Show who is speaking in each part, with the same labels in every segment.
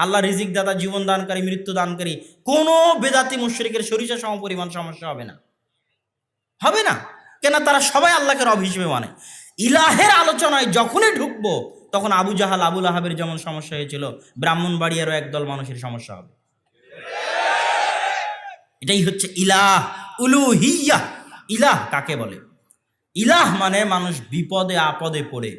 Speaker 1: আল্লাহ রিজিক দাতা, জীবন দানকারী, মৃত্যু দানকারী, কোনো বেদাতি মুশ্রিকের সরিষা সম পরিমাণ সমস্যা হবে না। হবে না? কেন তারা সবাই আল্লাহকে রব হিসেবে মানে। ইলাহের আলোচনায় যখনই ঢুকবো, তখন আবু জাহাল, আবুল আহাবের যেমন সমস্যা হয়েছিল ব্রাহ্মণবাড়িয়ারও একদল মানুষের সমস্যা হবে। এটাই হচ্ছে ইলাহ উলুহিয়া ইলাহ কাকে বলে? ইলাহ মানে মানুষ বিপদে, আপদে পড়ে,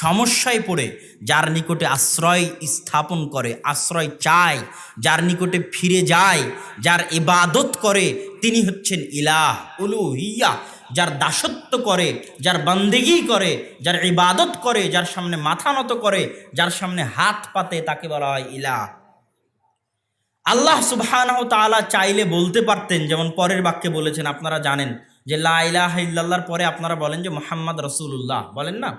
Speaker 1: সমস্যায় পড়ে, যার নিকটে আশ্রয় স্থাপন করে, আশ্রয় চায়, যার নিকটে ফিরে যায়, যার ইবাদত করে, তিনি হচ্ছেন ইলাহ, উলুহিয়া, যার দাসত্ব করে, যার বান্দেগি করে, যার ইবাদত করে, যার সামনে মাথা নত করে, যার সামনে হাত পাতে, তাকে বলা হয় ইলাহ। আল্লাহ তাআলা চাইলে বলতে পারতেন, যেমন পরের বাক্যে বলেছেন, আপনারা জানেন যে লা ইলাহা ইল্লাল্লাহর পরে আপনারা বলেন যে মোহাম্মদ রসুল্লাহ বলেন না?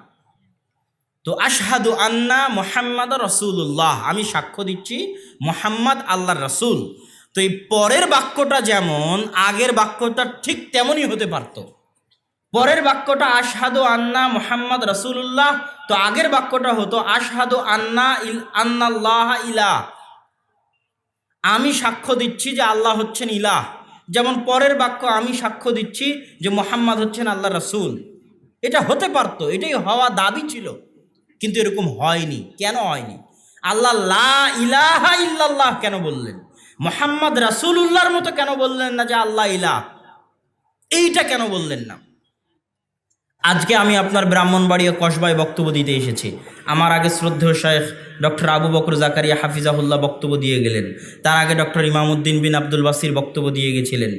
Speaker 1: তো আশহাদু আন্না মোহাম্মদ রসুল্লাহ আমি সাক্ষ্য দিচ্ছি মোহাম্মদ আল্লাহর রসুল। তো এই পরের বাক্যটা যেমন, আগের বাক্যটা ঠিক তেমনই হতে পারত। পরের বাক্যটা আশহাদু আন্না মোহাম্মদ রসুল্লাহ তো আগের বাক্যটা হতো আশহাদু আন্না ইল, আন্নাল্লাহ ইলা আমি সাক্ষ্য দিচ্ছি যে আল্লাহ হচ্ছেন ইলাহ। যেমন পরের বাক্য আমি সাক্ষ্য দিচ্ছি যে মোহাম্মদ হচ্ছেন আল্লাহ রসুল। এটা হতে পারতো, এটাই হওয়া দাবি ছিল। কিন্তু এরকম হয়নি। কেন হয়নি? আল্লাহ ইলাহা ইল্লাল্লাহ কেন বললেন? মোহাম্মদ রাসুল উল্লাহর মতো কেন বললেন না যে আল্লাহ ইলাহ? এইটা কেন বললেন না? আজকে আমি আপনার ব্রাহ্মণবাড়ি ও কসবায় বক্তব্য দিতে এসেছি। আমার আগে শ্রদ্ধেয় শেখ ডক্টর আবু বকর জাকারিয়া হাফিজাহুল্লাহ বক্তব্য দিয়ে গেলেন। তার আগে ডক্টর ইমামুদ্দিন বিন আব্দুল বাসির বক্তব্য দিয়ে গেছিলেন।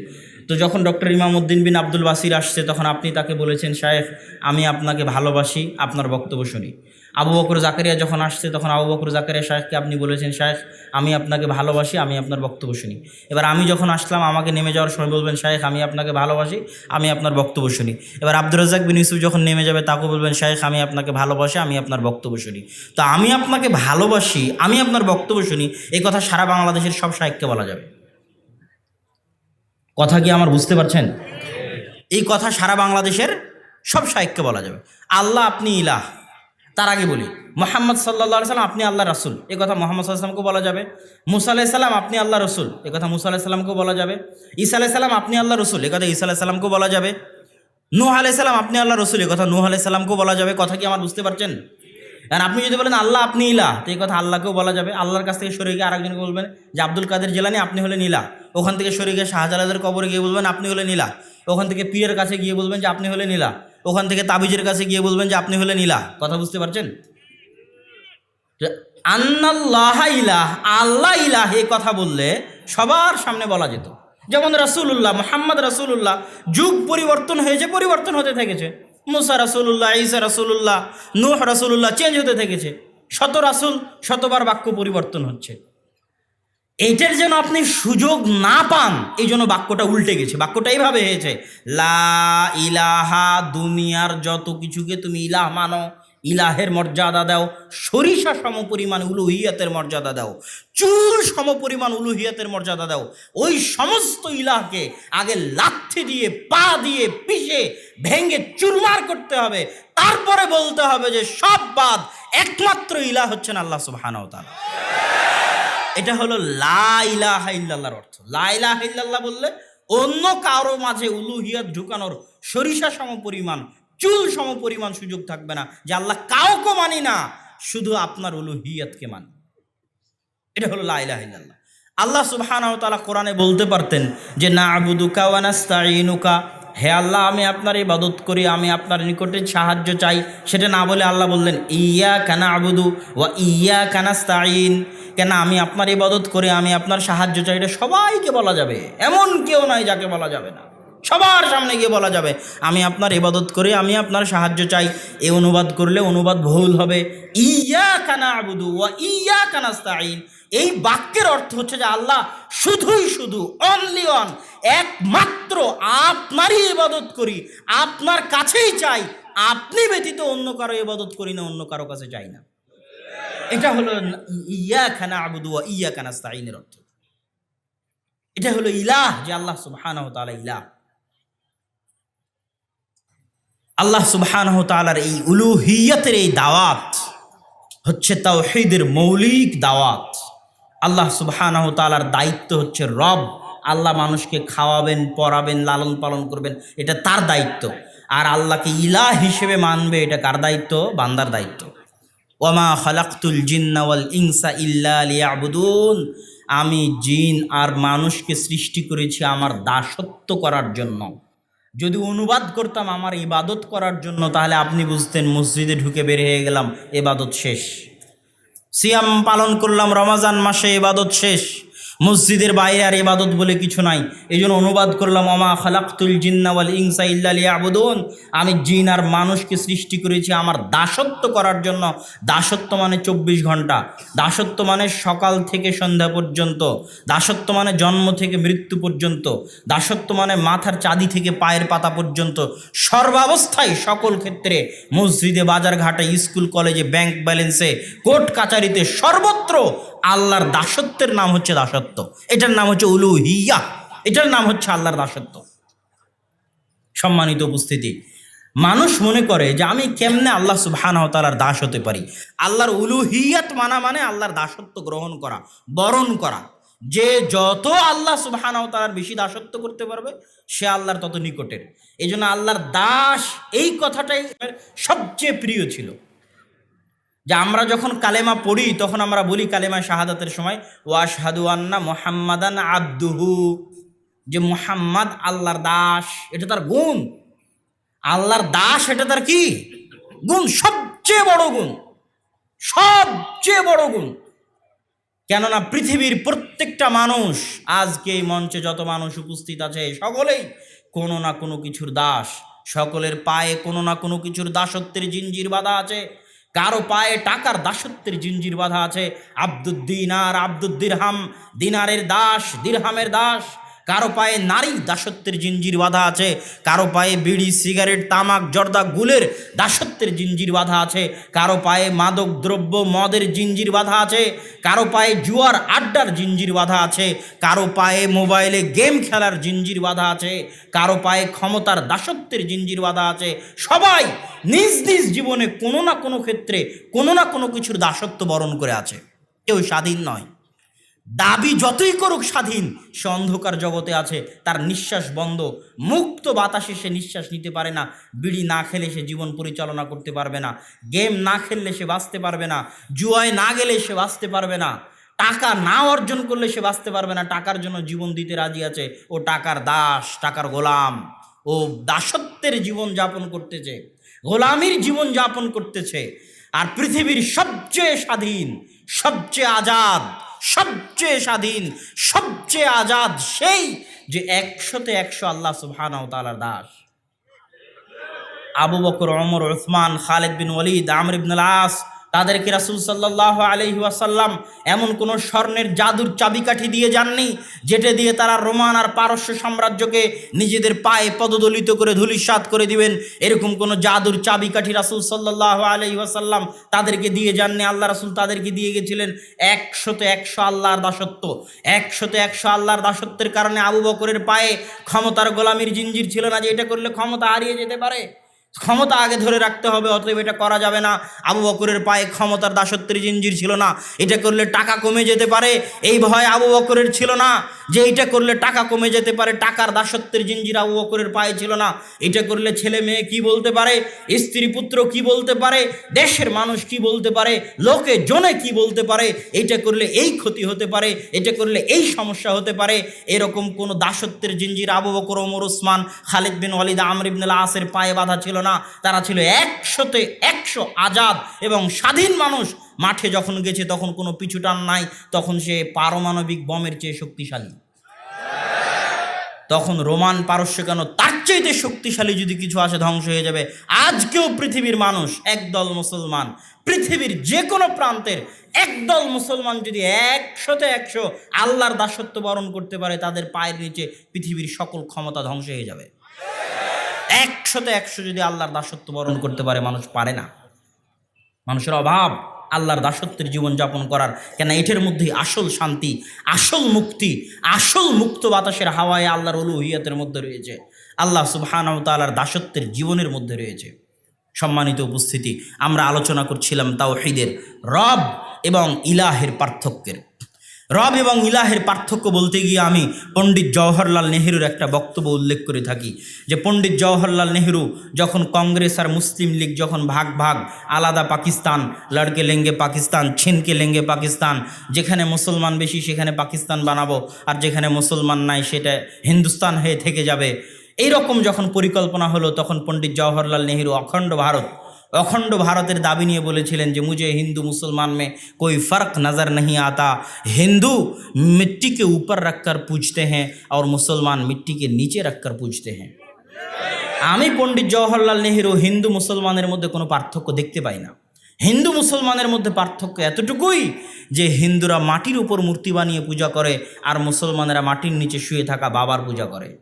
Speaker 1: তো যখন ডক্টর ইমামউদ্দিন বিন আব্দুল বাসির আসছে, তখন আপনি তাকে বলেছেন, শায়েখ, আমি আপনাকে ভালোবাসি, আপনার বক্তব্য শুনি। আবু বকর জাকারিয়া যখন আসছে, তখন আবু বকর জাকারিয়া শাহেখকে আপনি বলেছেন, শায়েখ, আমি আপনাকে ভালোবাসি, আমি আপনার বক্তব্য শুনি। এবার আমি যখন আসলাম, আমাকে নেমে যাওয়ার সময় বলবেন, শায়েখ, আমি আপনাকে ভালোবাসি, আমি আপনার বক্তব্য শুনি। এবার আব্দুর রাজাক বিন ইউসুফ যখন নেমে যাবে, তাকে বলবেন, শায়েখ, আমি আপনাকে ভালোবাসি, আমি আপনার বক্তব্য শুনি। তো আমি আপনাকে ভালোবাসি, আমি আপনার বক্তব্য শুনি এই কথা সারা বাংলাদেশের সব সাহিত্যকে বলা যাবে। কথা কি আমার বুঝতে পারছেন? এই কথা সারা বাংলাদেশের সব সাহিত্যকে বলা যাবে। আল্লাহ আপনি ইলাহ। তার আগে বলি, মোহাম্মদ সাল্লা সাল্লাম আপনি আল্লাহ রসুল। এ কথা মোহাম্মদ সাল্লামকে বলা যাবে। মুসা আলাহ সাল্লাম আপনি আল্লাহ রসুল। এ কথা মুসা আলাহ সাল্লামকেও বলা যাবে। ঈসা আলাহ সাল্লাম আপনি আল্লাহ রসুল। এ কথা ঈসা আলাহ সাল্লামকেও বলা যাবে। নূহ আলাহ সাল্লাম আপনি আল্লাহ রসুল। এ কথা নূহ আলাহ সাল্লামকেও বলা যাবে। কথা কি আমার বুঝতে পারছেন? আর আপনি যদি বলেন, আল্লাহ, আপনি ইলা, তো এই কথা আল্লাহকেও বলা যাবে। আল্লাহর কাছ থেকে সরে গিয়ে আরেকজনকে বলবেন, যে আব্দুল কাদের জেলানি, আপনি হলেন নীলা ওখান থেকে সরে গিয়ে শাহজালাদের কবরে গিয়ে বলবেন, আপনি হলেন নীলা ওখান থেকে পীরের কাছে গিয়ে বলবেন, যে আপনি হলেন নীলা ওখান থেকে তাবিজের কাছে গিয়ে বলবেন, যে আপনি হলেন নীলা কথা বুঝতে পারছেন? আন্নাল্লাহ ইলাহ, আল্লাহ ইলাহ, এই কথা বললে সবার সামনে বলা যেত। যেমন রাসুল্লাহ মোহাম্মদ রাসুল্লাহ যুগ পরিবর্তন হয়েছে, পরিবর্তন হতে থেকেছে। মুসা রাসুল্লাহ ইসা রাসুল্লাহ নুহ রাসুল্লাহ চেঞ্জ হতে থেকেছে। শত রাসুল, শতবার বাক্য পরিবর্তন হচ্ছে। এইটার যেন আপনি সুযোগ না পান, এই জন্য বাক্যটা উল্টে গেছে। বাক্যটা এইভাবে হয়েছে, লা ইলাহা দুনিয়ার যত কিছুকে তুমি ইলাহ মানো ইলাহের মর্যাদা দাও, সরিষা সম পরিমাণ উলুহিয়াতের মর্যাদা দাও, চুল সম পরিমাণ উলুহিয়াতের মর্যাদা দাও, ওই সমস্ত ইলাহকে আগে লাথি দিয়ে, পা দিয়ে পিষে ভেঙে চুরমার করতে হবে। তারপরে বলতে হবে যে সব বাদ, একমাত্র ইলাহ হচ্ছেন আল্লাহ সুবহানাহু তাআলা। এটা হলো লা ইলাহা ইল্লাল্লাহর অর্থ। লা ইলাহা ইল্লাল্লাহ বললে অন্য কারও মাঝে উলুহিয়াত ঢুকানোর সরিষা সম পরিমাণ চুল সম পরিমাণ সুযোগ থাকবে না, যে আল্লাহ কাউকে মানি না, শুধু আপনার উলুহিয়াতকে মানি। এটা হলো লা ইলাহা ইল্লাল্লাহ। আল্লাহ সুবহানাহু কোরআনে বলতে পারতেন যে, না আবুদুকা ওয়া নাস্তাঈনুকা। হে আল্লাহ, আমি আপনার ইবাদত করি, আমি আপনার নিকটে সাহায্য চাই। সেটা না বলে আল্লাহ বললেন ইয়া কানা আবুদু ওয়া ইয়া কানাস্তাইন কেন, আমি আপনার ইবাদত করি, আমি আপনার সাহায্য চাই, এটা সবাইকে বলা যাবে। এমন কেউ নাই যাকে বলা যাবে না। সবার সামনে গিয়ে বলা যাবে, আমি আপনার ইবাদত করি, আমি আপনার সাহায্য চাই। এ অনুবাদ করলে অনুবাদ ভুল হবে। ইয়া কানা আবুদু ওয়া ইয়া কানাস্তাইন এই বাক্যের অর্থ হচ্ছে যে আল্লাহ শুধুই শুধু অনলি অন একমাত্র আপনারই ইবাদত করি, আপনার কাছেই চাই। আপনি ব্যতীত অন্য কারও ইবাদত করি না, অন্য কারও কাছে চাই না। এটা হলো ইয়া খানা আবুদু ইয়া কানাস্তাইনের অর্থ। এটা হলো ইলাহ যে আল্লাহ সুবহানাহু তাআলা ইলাহ। আল্লাহ ওয়া এই উলুহিয়তের এই দাওয়াত হচ্ছে তাওহীদের মৌলিক দাওয়াত। আল্লাহ সুবহানাহু তাআলার দায়িত্ব হচ্ছে রব। আল্লাহ মানুষকে খাওয়াবেন পরাবেন লালন পালন করবেন, এটা তার দায়িত্ব। আর আল্লাহকে ইলাহ হিসেবে মানবে, এটা কার দায়িত্ব? বান্দার দায়িত্ব। ওমা খালাক্তুল জিন্না ওয়াল ইনসা ইল্লা লিয়াবুদুন। আমি জিন আর মানুষকে সৃষ্টি করেছি আমার দাসত্ব করার জন্য। যদি অনুবাদ করতাম আমার ইবাদত করার জন্য, তাহলে আপনি বুঝতেন মসজিদে ঢুকে বের হয়ে গেলাম এবাদত শেষ। সিয়াম পালন করলাম রমাজান মাসে এবাদত শেষ। মসজিদের বাইরে আর এবাদত বলে কিছু নাই। এই জন্য অনুবাদ করলাম অমা খালাক্তুল জিন্নাওয়াল ইংসা ইল্লালি আবুদুন আমি জিন আর মানুষকে সৃষ্টি করেছি আমার দাসত্ব করার জন্য। দাসত্ব মানে চব্বিশ ঘণ্টা। দাসত্ব মানে সকাল থেকে সন্ধ্যা পর্যন্ত। দাসত্ব মানে জন্ম থেকে মৃত্যু পর্যন্ত। দাসত্ব মানে মাথার চাঁদি থেকে পায়ের পাতা পর্যন্ত। সর্বাবস্থায় সকল ক্ষেত্রে মসজিদে বাজার ঘাটে স্কুল, কলেজে, ব্যাংক ব্যালেন্সে, কোর্ট, কাচারিতে সর্বত্র আল্লাহর দাসত্বের নাম হচ্ছে দাসত্ব। এটার নাম হচ্ছে উলু হিয়া এটার নাম হচ্ছে আল্লাহর দাসত্ব। সম্মানিত উপস্থিতি। মানুষ মনে করে যে আমি কেমনে আল্লাহ তাআলার দাস হতে পারি? আল্লাহর উলুহিয়াত মানা মানে আল্লাহর দাসত্ব গ্রহণ করা, বরণ করা। যে যত আল্লাহ সুবহানাহু ওয়া বেশি দাসত্ব করতে পারবে, সে আল্লাহর তত নিকটের। এই জন্য আল্লাহর দাস এই কথাটাই সবচেয়ে প্রিয় ছিল। যে আমরা যখন কালেমা পড়ি, তখন আমরা বলি কালেমা শাহাদাতের সময় ওয়াশহাদু আন্না মোহাম্মাদান আব্দুহু। যে মোহাম্মদ আল্লাহর দাস, এটা তার গুণ। আল্লাহর দাস, এটা তার কি? গুণ, সবচেয়ে বড় গুণ। সবচেয়ে বড় গুণ। কেননা পৃথিবীর প্রত্যেকটা মানুষ, আজকে এই মঞ্চে যত মানুষ উপস্থিত আছে, সকলেই কোনো না কোনো কিছুর দাস। সকলের পায়ে কোনো না কোনো কিছুর দাসত্বের জিঞ্জির বাঁধা আছে। কারও পায়ে টাকার দাসত্বের জিঞ্জির বাধা আছে। আব্দুদ্দিনার আব্দুদ্দিরহাম দিনারের দাস দিরহামের দাস। কারও পায়ে নারী দাসত্বের জিঞ্জির বাধা আছে, কারও পায়ে বিড়ি, সিগারেট, তামাক, জর্দা, গুলের দাসত্বের জিঞ্জির বাধা আছে, কারও পায়ে মাদক, দ্রব্য, মদের জিঞ্জির বাধা আছে, কারও পায়ে জুয়ার আড্ডার জিঞ্জির বাধা আছে, কারও পায়ে মোবাইলে গেম খেলার জিঞ্জির বাধা আছে, কারও পায়ে ক্ষমতার দাসত্বের জিঞ্জির বাধা আছে, সবাই নিজ নিজ জীবনে কোনো না কোনো ক্ষেত্রে কোনো না কোনো কিছুর দাসত্ব বরণ করে আছে। কেউ স্বাধীন নয়। দাবি যতই করুক স্বাধীন, সে অন্ধকার জগতে আছে, তার নিঃশ্বাস বন্ধ। মুক্ত বাতাসে সে নিঃশ্বাস নিতে পারে না, বিড়ি না খেলে সে জীবন পরিচালনা করতে পারবে না, গেম না খেললে সে বাঁচতে পারবে না, জুয়ায় না গেলে সে বাঁচতে পারবে না, টাকা না অর্জন করলে সে বাঁচতে পারবে না, টাকার জন্য জীবন দিতে রাজি আছে, ও টাকার দাস, টাকার গোলাম, ও দাসত্বের জীবন যাপন করতেছে, গোলামির জীবন যাপন করতেছে, আর পৃথিবীর সবচেয়ে স্বাধীন, সবচেয়ে আজাদ সবচেয়ে স্বাধীন, সবচেয়ে আজাদ সেই যে একশোতে একশো আল্লাহ সুহান তালার দাস। আবু বকর অমর ওসমান, খালেদ বিন ওলিদ আমর ইবনুল আস তাদেরকে রাসূল সাল্লাহ আলহি ওয়াসাল্লাম এমন কোনো স্বর্ণের জাদুর চাবিকাঠি দিয়ে যাননি, যেটা দিয়ে তারা রোমান আর পারস্য সাম্রাজ্যকে নিজেদের পায়ে পদদলিত করে ধুলিস্বাদ করে দিবেন। এরকম কোনো জাদুর চাবিকাঠি রাসূল সাল্লাহ আলহি ওয়াসাল্লাম তাদেরকে দিয়ে যাননি। আল্লাহ রাসূল তাদেরকে দিয়ে গেছিলেন একশোতে একশো আল্লাহর দাসত্ব। একশোতে একশো আল্লাহর দাসত্বের কারণে আবু বকরের পায়ে ক্ষমতার গোলামির জিঞ্জির ছিল না যে এটা করলে ক্ষমতা হারিয়ে যেতে পারে। ক্ষমতা আগে ধরে রাখতে হবে, অতএব এটা করা যাবে না। আবু বকরের পায়ে ক্ষমতার দাসত্বের জিঞ্জির ছিল না। এটা করলে টাকা কমে যেতে পারে, এই ভয় আবু বকরের ছিল না। যে এটা করলে টাকা কমে যেতে পারে, টাকার দাসত্বের জিঞ্জির আবু বকরের পায়ে ছিল না। এটা করলে ছেলে মেয়ে কি বলতে পারে, স্ত্রী পুত্র কি বলতে পারে, দেশের মানুষ কি বলতে পারে, লোকে জনে কি বলতে পারে, এটা করলে এই ক্ষতি হতে পারে, এটা করলে এই সমস্যা হতে পারে। এরকম কোনো দাসত্বের জিঞ্জির আবু বকর, ওমর, ওসমান, খালিদ বিন ওয়ালিদ, আমর ইবনুল আসের পায়ে বাঁধা ছিল না। তারা ছিল একশোতে একশো আজাদ এবং স্বাধীন মানুষ। মাঠে যখন গেছে তখন কোনো পিছুটান নাই, তখন সে পারমাণবিক বমের চেয়ে শক্তিশালী। তখন রোমান পারস্য কেন তার চাইতে শক্তিশালী যদি কিছু আসে ধ্বংস হয়ে যাবে? আজকেও পৃথিবীর মানুষ একদল মুসলমান, পৃথিবীর যে কোনো প্রান্তের একদল মুসলমান যদি একশোতে একশো আল্লাহর দাসত্ব বরণ করতে পারে, তাদের পায়ের নিচে পৃথিবীর সকল ক্ষমতা ধ্বংস হয়ে যাবে। একশোতে একশো যদি আল্লাহর দাসত্ব বরণ করতে পারে, মানুষ পারে না। মানুষের অভাব। আল্লাহর দাসত্বের জীবন যাপন করার। কেন এটার মধ্যেই আসল শান্তি, আসল মুক্তি, আসল মুক্ত বাতাসের হাওয়ায় আল্লাহর অলুহিয়াতের মধ্যে রয়েছে। আল্লাহ সুবহানাহু তাআলার দাসত্বের জীবনের মধ্যে রয়েছে। সম্মানিত উপস্থিতি, আমরা আলোচনা করছিলাম তাওহীদের রব এবং ইলাহের পার্থক্যের। রব এবং ইলাহের পার্থক্য বলতে গিয়ে আমি পণ্ডিত জওহরলাল নেহেরুর একটা বক্তব্য উল্লেখ করে থাকি যে পণ্ডিত জওহরলাল নেহেরু যখন কংগ্রেস আর মুসলিম লীগ যখন ভাগ ভাগ, আলাদা পাকিস্তান, লড়কে লেঙ্গে পাকিস্তান, ছিনকে লেঙ্গে পাকিস্তান, যেখানে মুসলমান বেশি সেখানে পাকিস্তান বানাবো আর যেখানে মুসলমান নাই সেটা হিন্দুস্তান হয়ে থেকে যাবে। এই রকম যখন পরিকল্পনা হলো তখন পণ্ডিত জওহরলাল নেহেরু অখণ্ড ভারত অখণ্ড ভারতের দাবি নিয়ে বলেছিলেন যে মুঝে হিন্দু মুসলমান মে কই ফর্ক নজর নহীं আতা। হিন্দু মিট্টিকে উপর রাখকর পুজতে হ্যাঁ আর মুসলমান মিট্টিকে নিচে রাখকর পুজতে হ্যাঁ। আমি পণ্ডিত জওহরলাল নেহেরু হিন্দু মুসলমানের মধ্যে কোনো পার্থক্য দেখতে পাই না। হিন্দু মুসলমানের মধ্যে পার্থক্য এতটুকুই যে হিন্দুরা মাটির উপর মূর্তি বানিয়ে পূজা করে আর মুসলমানেরা মাটির নিচে শুয়ে থাকা বাবার পূজা করে।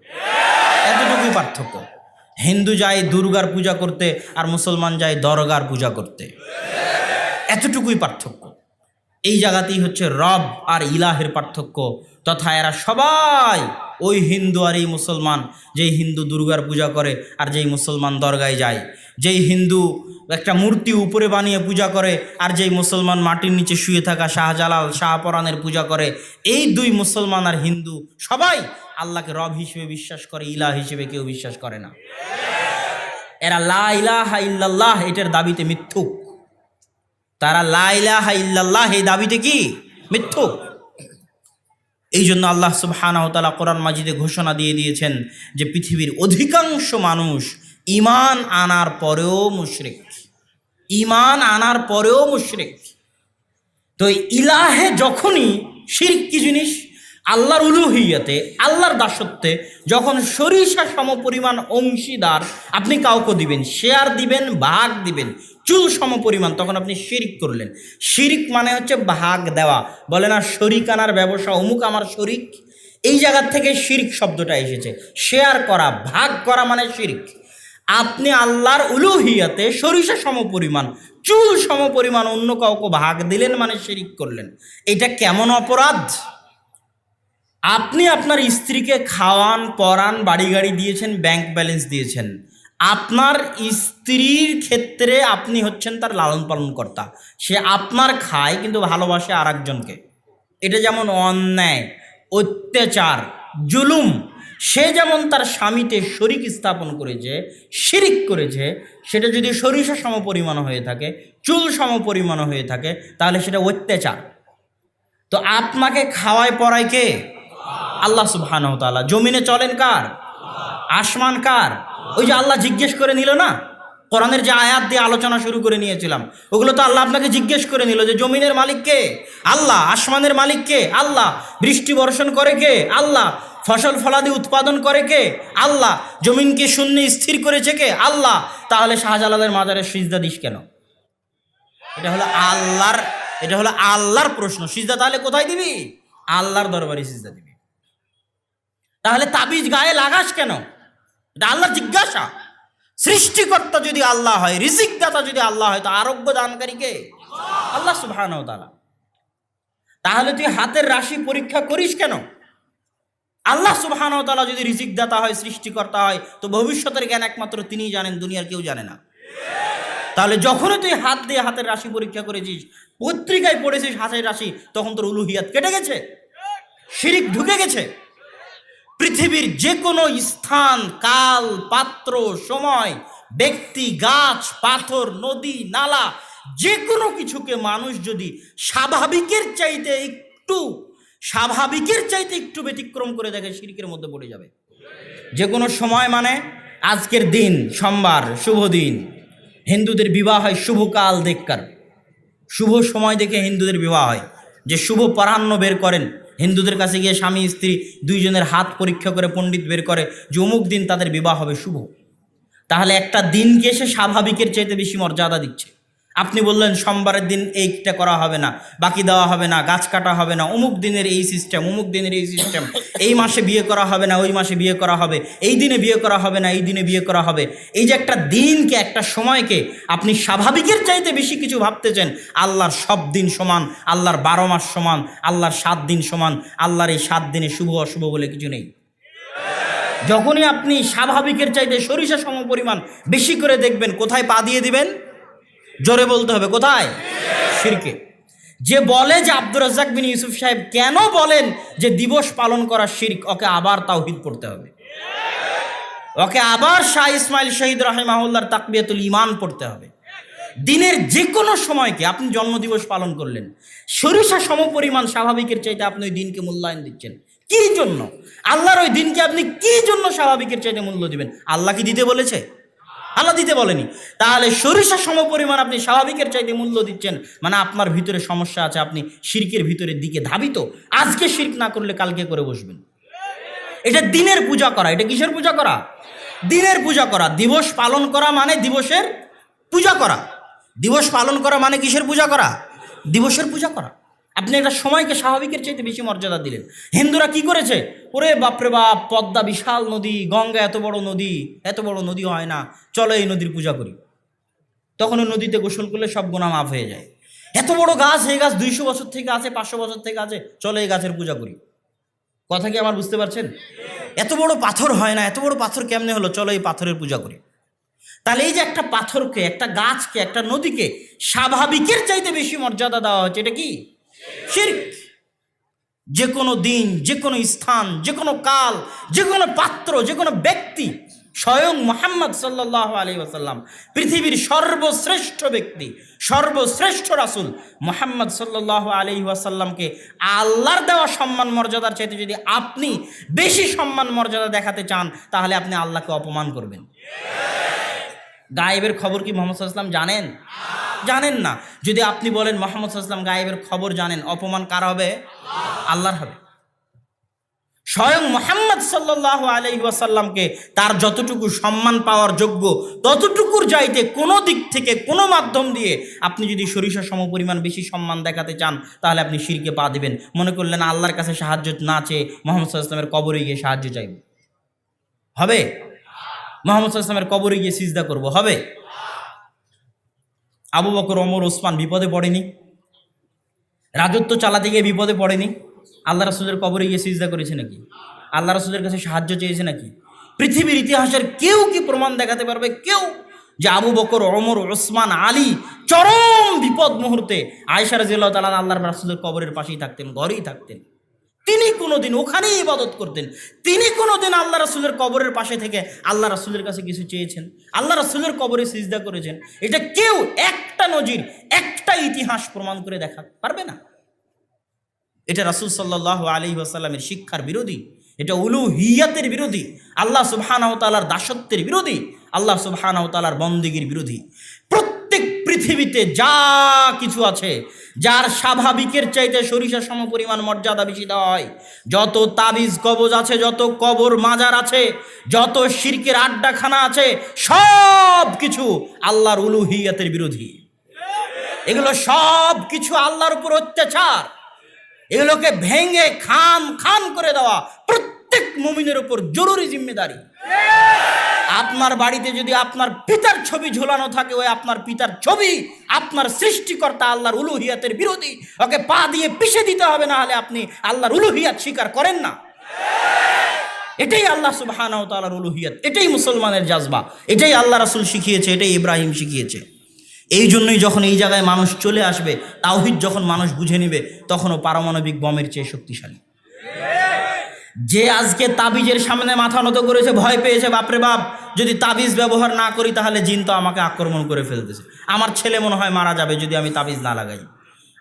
Speaker 1: এতটুকুই পার্থক্য। হিন্দু যায় দুর্গার পূজা করতে আর মুসলমান যায় দরগার পূজা করতে। এতটুকুই পার্থক্য। এই জায়গাতেই হচ্ছে রব আর ইলাহের পার্থক্য, তথা এরা সবাই ওই হিন্দু আর এই মুসলমান, যেই হিন্দু দুর্গার পূজা করে আর যেই মুসলমান দরগায় যায়। যেই হিন্দু একটা মূর্তি উপরে বানিয়ে পূজা করে আর যেই মুসলমান মাটির নিচে শুয়ে থাকা শাহজালাল শাহপরানের পূজা করে, এই দুই মুসলমান আর হিন্দু সবাই আল্লাহকে রব হিসেবে বিশ্বাস করে, ইলাহ হিসেবে কেউ বিশ্বাস করে না। এরা লা ইলাহা ইল্লাল্লাহ, এটার দাবিতে মিথ্যুক। তারা লা ইলাহা ইল্লাল্লাহ, এই দাবিতে কি? মিথ্যুক। এই জন্য আল্লাহ সুবহানাহু ওয়া তাআলা কোরআন মাজিদে ঘোষণা দিয়ে দিয়েছেন যে পৃথিবীর অধিকাংশ মানুষ ঈমান আনার পরেও মুশরিক। ইমান আনার পরেও মুশরিক। তো ইলাহে যখনই শিরক কি জিনিস? আল্লাহর উলুহিয়াতে, আল্লাহর দাসত্বে, যখন সরিষা সমপরিমাণ অংশীদার আপনি কাউকে দিবেন, শেয়ার দিবেন, ভাগ দিবেন, চুল সমপরিমাণ, তখন আপনি শিরিক করলেন। শিরিক মানে হচ্ছে ভাগ দেওয়া। বলে না, শরিক আনার ব্যবসা, অমুক আমার শরিক। এই জায়গার থেকে শিরিক শব্দটা এসেছে। শেয়ার করা, ভাগ করা মানে শিরিক। আপনি আল্লাহর উলুহিয়াতে সরিষা সমপরিমাণ, চুল সমপরিমাণ অন্য কাউকে ভাগ দিলেন মানে শিরিক করলেন। এটা কেমন অপরাধ? আপনি আপনার স্ত্রীকে খাওয়ান, পরান বাড়ি গাড়ি দিয়েছেন ব্যাংক ব্যালেন্স দিয়েছেন। আপনার স্ত্রীর ক্ষেত্রে আপনি হচ্ছেন তার লালন পালন কর্তা। সে আপনার খায় কিন্তু ভালোবাসে আর একজনকে এটা যেমন অন্যায়, অত্যাচার, জুলুম, সে যেমন তার স্বামীতে শরিক স্থাপন করেছে, শিরিক করেছে, সেটা যদি সরিষা সমপরিমাণ হয়ে থাকে, চুল সমপরিমাণ হয়ে থাকে, তাহলে সেটা অত্যাচার। তো আপনাকে খাওয়ায় পড়ায় কে? আল্লাহ সুবহানাহু তাআলা। জমিনে চলেন কার? আসমান কার? ওই যে আল্লাহ জিজ্ঞেস করে নিল না? কোরআনের যে আয়াত দিয়ে আলোচনা শুরু করে নিয়েছিলাম, ওগুলো তো আল্লাহ আপনাকে জিজ্ঞেস করে নিল যে জমিনের মালিক কে? আল্লাহ, আসমানের মালিক কে? আল্লাহ, বৃষ্টি বর্ষণ করে কে? আল্লাহ, ফসল ফলাদি উৎপাদন করে কে? আল্লাহ জমিনকে শূন্য স্থির করেছে কে? আল্লাহ, তাহলে শাহজালালের মাজারে সিজদা দিস কেন? এটা হলো আল্লাহর, এটা হলো আল্লাহর প্রশ্ন। সিজদা তাহলে কোথায় দিবি? আল্লাহর দরবারে সিজদা দিবি। তাহলে তাবিজ গায়ে লাগাস কেন? এটা আল্লাহর জিজ্ঞাসা। সৃষ্টিকর্তা যদি আল্লাহ হয়, রিজিকদাতা যদি আল্লাহ হয়, তো আরোগ্য দানকারী কে? আল্লাহ সুবহানাহু ওয়া তাআলা। তাহলে তুই হাতের রাশি পরীক্ষা করিস কেন? আল্লাহ সুবহানাহু ওয়া তাআলা যদি রিজিক দাতা হয়, সৃষ্টিকর্তা হয়, তো ভবিষ্যতের জ্ঞান একমাত্র তিনিই জানেন, দুনিয়ার কেউ জানে না। তাহলে যখনই তুই হাত দিয়ে হাতের রাশি পরীক্ষা করেছিস, পত্রিকায় পড়েছিস হাতের রাশি, তখন তোর উলুহিয়াত কেটে গেছে? শিরিক ঢুকে গেছে? পৃথিবীর যে কোনো স্থান, কাল, পাত্র, সময়, ব্যক্তি, গাছ, পাথর, নদী, নালা যে কোনো কিছুকে মানুষ যদি স্বাভাবিকের চাইতে একটু, স্বাভাবিকের চাইতে একটু ব্যতিক্রম করে দেখে শিরিকের মধ্যে পড়ে যাবে। যে কোনো সময় মানে আজকের দিন, সোমবার, শুভ দিন। হিন্দুদের বিবাহ হয় শুভকাল দেখকার শুভ সময় দেখে হিন্দুদের বিবাহ হয়। যে শুভ পরাহ্ন বের করেন হিন্দুদের কাছে গিয়ে স্বামী, স্ত্রী দুইজনের হাত পরীক্ষা করে পণ্ডিত বের করে যে অমুক দিন তাদের বিবাহ হবে, শুভ। তাহলে একটা দিনকে সে স্বাভাবিকের চাইতে বেশি মর্যাদা দিচ্ছে। আপনি বললেন, সোমবারের দিন এইটা করা হবে না, বাকি দেওয়া হবে না, গাছ কাটা হবে না, অমুক দিনের এই সিস্টেম অমুক দিনের এই সিস্টেম এই মাসে বিয়ে করা হবে না, ওই মাসে বিয়ে করা হবে, এই দিনে বিয়ে করা হবে না, এই দিনে বিয়ে করা হবে। এই যে একটা দিনকে, একটা সময়কে আপনি স্বাভাবিকের চাইতে বেশি কিছু ভাবতেছেন, আল্লাহর সব দিন সমান, আল্লাহর বারো মাস সমান, আল্লাহর সাত দিন সমান, আল্লাহর এই সাত দিনে শুভ, অশুভ বলে কিছু নেই। যখনই আপনি স্বাভাবিকের চাইতে সরিষা সম পরিমাণ বেশি করে দেখবেন, কোথায় পা দিয়ে দিবেন? জোরে বলতে হবে, কোথায়? শিরকে যে বলে যে আব্দুর রাজ্জাক বিন ইউসুফ সাহেব কেন বলেন যে দিবস পালন করা শির্ক ওকে আবার তাওহিদ পড়তে হবে। ওকে আবার শাহ ইসমাইল শহীদ রাহিমাহুল্লার তাকবিয়াতুল ইমান পড়তে হবে। দিনের যে কোনো সময়কে আপনি জন্মদিবস পালন করলেন, সরিষা সমপরিমাণ স্বাভাবিকের চাইতে আপনি ওই দিনকে মূল্যায়ন দিচ্ছেন। কি জন্য? আল্লাহর ওই দিনকে আপনি কি জন্য স্বাভাবিকের চাইতে মূল্য দিবেন? আল্লাহ কি দিতে বলেছে? আল্লাহ দিতে বলেনি। তাহলে সরিষা সমপরিমাণ আপনি স্বাভাবিকের চাইতে মূল্য দিচ্ছেন। মানে আপনার ভিতরে সমস্যা আছে, আপনি শির্কের ভিতরের দিকে ধাবিত। আজকে শির্ক না করলে কালকে করে বসবেন। এটা দিনের পূজা করা। এটা কিসের পূজা করা? দিনের পূজা করা। দিবস পালন করা মানে দিবসের পূজা করা। দিবস পালন করা মানে কিসের পূজা করা? দিবসের পূজা করা। আপনি একটা সময়কে স্বাভাবিকের চাইতে বেশি মর্যাদা দিলেন। হিন্দুরা কি করেছে? ওরে বাপরে বাপ, পদ্মা বিশাল নদী, গঙ্গা এত বড় নদী, এত বড় নদী হয় না, চলো এই নদীর পূজা করি। তখন ওই নদীতে গোসল করলে সব গোনা মাফ হয়ে যায়। এত বড় গাছ, এই গাছ দুইশো বছর থেকে আছে, পাঁচশো বছর থেকে আছে, চলো এই গাছের পূজা করি। কথা কি আমার বুঝতে পারছেন? এত বড় পাথর হয় না, এত বড় পাথর কেমনে হলো? চলো এই পাথরের পূজা করি। তাহলে এই যে একটা পাথরকে, একটা গাছকে, একটা নদীকে স্বাভাবিকের চাইতে বেশি মর্যাদা দেওয়া হচ্ছে এটা কি? শির্ক। যে কোনো দিন, যে কোনো স্থান, যে কোনো কাল, যে কোনো পাত্র, যে কোনো ব্যক্তি স্বয়ং মোহাম্মদ সাল্লাহ আলী ওসাল্লাম পৃথিবীর সর্বশ্রেষ্ঠ ব্যক্তি, সর্বশ্রেষ্ঠ রাসুল মোহাম্মদ সাল্লাহ আলী ওয়াসাল্লামকে আল্লাহর দেওয়া সম্মান মর্যাদার চাইতে যদি আপনি বেশি সম্মান মর্যাদা দেখাতে চান, তাহলে আপনি আল্লাহকে অপমান করবেন। গায়েবের খবর কি মোহাম্মদ জানেন? জানেন না। যদি আপনি বলেন মোহাম্মদ সাল্লাম গায়েবের খবর জানেন, অপমান কার হবে? আল্লাহর হবে। স্বয়ং মোহাম্মদ সাল্লাহ আলহি ওয়াসাল্লামকে তার যতটুকু সম্মান পাওয়ার যোগ্য, ততটুকুর যাইতে কোনো দিক থেকে কোনো মাধ্যম দিয়ে আপনি যদি সরিষা সমপরিমাণ বেশি সম্মান দেখাতে চান, তাহলে আপনি শিরকে পা দেবেন। মনে করলেন আল্লাহর কাছে সাহায্য না চেয়ে মোহাম্মদ সাল্লামের কবরে গিয়ে সাহায্য চাইব। হবে? মোহাম্মদ সাল্লামের কবরে গিয়ে সিজদা করব। হবে? আবু বকর অমর ওসমান বিপদে পড়েনি। রাজত্ব চালাতে গিয়ে বিপদে পড়েনি। আল্লাহ রাসুলের কবরে গিয়ে সিজদা করেছে নাকি? আল্লাহ রাসুলের কাছে সাহায্য চেয়েছে নাকি? পৃথিবীর ইতিহাসের কেউ কি প্রমাণ দেখাতে পারবে? কেউ? যে আবু বকর অমর ওসমান, আলী চরম বিপদ মুহূর্তে আয়সা রাজিয়াল্লাহ তালান আল্লাহ রাসুলের কবরের পাশেই থাকতেন, ঘরেই থাকতেন। তিনি কোনোদিন ওখানেই ইবাদত করতেন। তিনি কোনোদিন আল্লাহ রাসুলের কবরের পাশে থেকে আল্লাহ রাসুলের কাছে কিছু চেয়েছেন। আল্লাহ রাসুলের কবরে সিজদা করেছেন। এটা কেউ একটা নজির, একটা ইতিহাস প্রমাণ করে দেখা পারবে না। এটা রাসুল সাল্লাহ আলী আসাল্লামের শিক্ষার বিরোধী। এটা উলু হিয়াতের বিরোধী। আল্লাহ সুবহানাহ তালার দাসত্বের বিরোধী। আল্লাহ সুবহানাহ তালার বন্দিগির বিরোধী। পৃথিবীতে যা কিছু আছে, যার স্বাভাবিকের চাইতে সরিষা সমপরিমাণ মর্যাদা বেশি দেওয়া হয় যত তাবিজ কবজ আছে, যত কবর মাজার আছে, যত শিরকের আড্ডাখানা আছে, সব কিছু আল্লাহর উলুহিয়াতের বিরোধী। এগুলো সব কিছু আল্লাহর উপর অত্যাচার। এগুলোকে ভেঙে খান খান করে দেওয়া প্রত্যেক মুমিনের উপর জরুরি জিম্মেদারি। আপনার বাড়িতে যদি আপনার পিতার ছবি ঝোলানো থাকে, ওই আপনার পিতার ছবি আপনার সৃষ্টিকর্তা আল্লাহর উলুহিয়াতের বিরোধী, ওকে পা দিয়ে পিষে দিতে হবে না হলে আপনি আল্লাহর উলুহিয়াত স্বীকার করেন না। এটাই আল্লাহ সুবাহান তালার উলুহিয়াত, এটাই মুসলমানের জাজবা, এটাই আল্লাহ রাসুল শিখিয়েছে, এটাই ইব্রাহিম শিখিয়েছে। এই জন্যই যখন এই জায়গায় মানুষ চলে আসবে, তাওহিদ যখন মানুষ বুঝে নেবে, তখনও পারমাণবিক বমের চেয়ে শক্তিশালী। যে আজকে তাবিজের সামনে মাথা নত করেছে, ভয় পেয়েছে, বাপরে বাপ, যদি তাবিজ ব্যবহার না করি তাহলে জিন তো আমাকে আক্রমণ করে ফেলতেছে। আমার ছেলে মনে হয় মারা যাবে যদি আমি তাবিজ না লাগাই।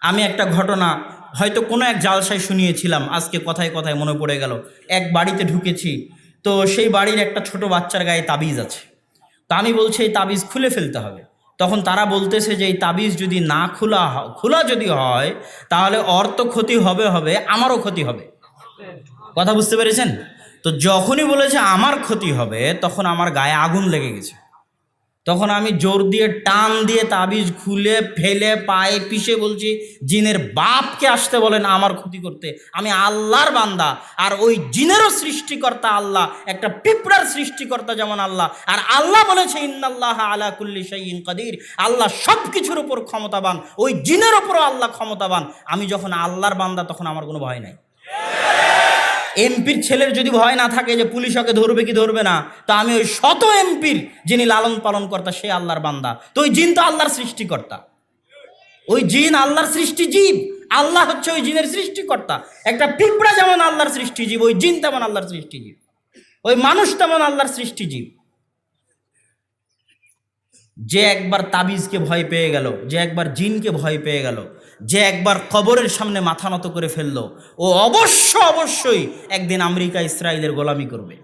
Speaker 1: আমি একটা ঘটনা হয়তো কোনো এক জালসায় শুনিয়েছিলাম, আজকে কথায় কথায় মনে পড়ে গেল। এক বাড়িতে ঢুকেছি, তো সেই বাড়ির একটা ছোট বাচ্চার গায়ে তাবিজ আছে। তা আমি বলছি, এই তাবিজ খুলে ফেলতে হবে। তখন তারা বলতেছে যে, এই তাবিজ যদি না খোলা খোলা যদি হয়, তাহলে অর্থ ক্ষতি হবে হবে, আমারও ক্ষতি হবে। কথা বুঝতে পেরেছেন? তো যখনই বলেছে আমার ক্ষতি হবে, তখন আমার গায়ে আগুন লেগে গেছে। তখন আমি জোর দিয়ে টান দিয়ে তাবিজ খুলে, ফেলে, পায়ে পিষে বলছি, জিনের বাপকে আসতে বলেন আমার ক্ষতি করতে। আমি আল্লাহর বান্দা। আর ওই জিনেরও সৃষ্টিকর্তা আল্লাহ। একটা পিঁপড়ার সৃষ্টিকর্তা যেমন আল্লাহ। আর আল্লাহ বলেছে, ইন্নাল্লাহ আলা কুল্লি শাইইন কাদির। আল্লাহ সব কিছুর উপর ক্ষমতাবান। ওই জিনের ওপরও আল্লাহ ক্ষমতাবান। আমি যখন আল্লাহর বান্দা, তখন আমার কোনো ভয় নাই। এমপির ছেলের যদি ভয় না থাকে যে পুলিশ ওকে ধরবে কি ধরবে না, তা আমি ওই শত এমপির যিনি লালন পালন কর্তা, সে আল্লাহর বান্দা। তো ওই জিন তো আল্লাহর সৃষ্টিকর্তা। ওই জিন আল্লাহর সৃষ্টি জীব। আল্লাহ হচ্ছে ওই জিনের সৃষ্টিকর্তা। একটা পিঁপড়া যেমন আল্লাহর সৃষ্টি জীব, ওই জিন তেমন আল্লাহর সৃষ্টি জীব। ওই মানুষ তেমন আল্লাহর সৃষ্টি জীব। যে একবার তাবিজকে ভয় পেয়ে গেল, যে একবার জিনকে ভয় পেয়ে গেল যে একবার কবরের সামনে মাথা নত করে ফেলল, ও অবশ্য অবশ্যই একদিন আমেরিকা, ইসরায়েলের গোলামি করবে।